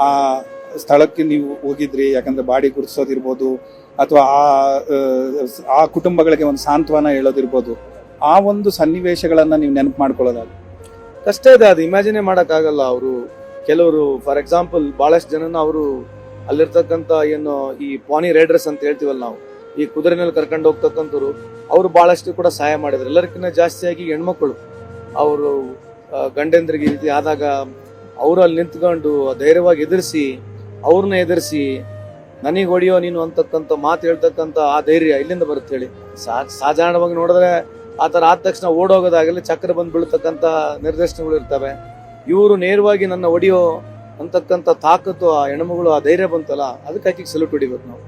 ಆ ಸ್ಥಳಕ್ಕೆ ನೀವು ಹೋಗಿದ್ರಿ ಯಾಕಂದ್ರೆ ಬಾಡಿ ಗುರುತಿಸೋದಿರ್ಬೋದು ಅಥವಾ ಆ ಆ, ಕುಟುಂಬಗಳಿಗೆ ಒಂದು ಸಾಂತ್ವನ ಹೇಳೋದಿರ್ಬೋದು ಆ ಒಂದು ಸನ್ನಿವೇಶಗಳನ್ನ ನೀವು ನೆನಪು ಮಾಡ್ಕೊಳ್ಳೋದಾಗ ಕಷ್ಟ ಇದೆ ಅದು ಇಮ್ಯಾಜಿನೇ ಮಾಡೋಕ್ಕಾಗಲ್ಲ ಅವರು. ಕೆಲವರು ಫಾರ್ ಎಕ್ಸಾಂಪಲ್ ಬಹಳಷ್ಟು ಜನನ ಅವರು ಅಲ್ಲಿರ್ತಕ್ಕಂಥ ಏನು ಈ ಪಾನಿ ರೈಡರ್ಸ್ ಅಂತ ಹೇಳ್ತೀವಲ್ಲ ನಾವು ಈ ಕುದುರೆನಲ್ಲಿ ಕರ್ಕೊಂಡು ಹೋಗ್ತಕ್ಕಂಥವ್ರು ಅವರು ಬಹಳಷ್ಟು ಕೂಡ ಸಹಾಯ ಮಾಡಿದ್ರು. ಎಲ್ಲರಿಗಿಂತ ಜಾಸ್ತಿಯಾಗಿ ಹೆಣ್ಮಕ್ಳು. ಅವರು ಗಂಡಂದ್ರಿಗೆ ರೀತಿ ಆದಾಗ ಅವರು ಅಲ್ಲಿ ನಿಂತ್ಕೊಂಡು ಧೈರ್ಯವಾಗಿ ಎದುರಿಸಿ ಅವ್ರನ್ನ ಎದುರಿಸಿ, ನನಗೆ ಹೊಡೆಯೋ ನೀನು ಅಂತಕ್ಕಂಥ ಮಾತು ಹೇಳ್ತಕ್ಕಂಥ ಆ ಧೈರ್ಯ ಇಲ್ಲಿಂದ ಬರುತ್ತೆ ಹೇಳಿ? ಸಾಧಾರಣವಾಗಿ ನೋಡಿದ್ರೆ ಆ ಥರ ಆದ ತಕ್ಷಣ ಓಡೋಗೋದಾಗಲಿ, ಚಕ್ರ ಬಂದು ಬೀಳ್ತಕ್ಕಂಥ ನಿರ್ದೇಶನಗಳು ಇರ್ತವೆ. ಇವರು ನೇರವಾಗಿ ನನ್ನ ಒಡೆಯೋ ಅಂತಕ್ಕಂಥ ತಾಕತ್ತು ಆ ಹೆಣ್ಮಗಳು ಆ ಧೈರ್ಯ ಬಂತಲ್ಲ, ಅದಕ್ಕೆ ಆಕಿಗೆ ಸಲ್ಯೂಟ್ ಹೊಡಿಬೇಕು ನಾವು.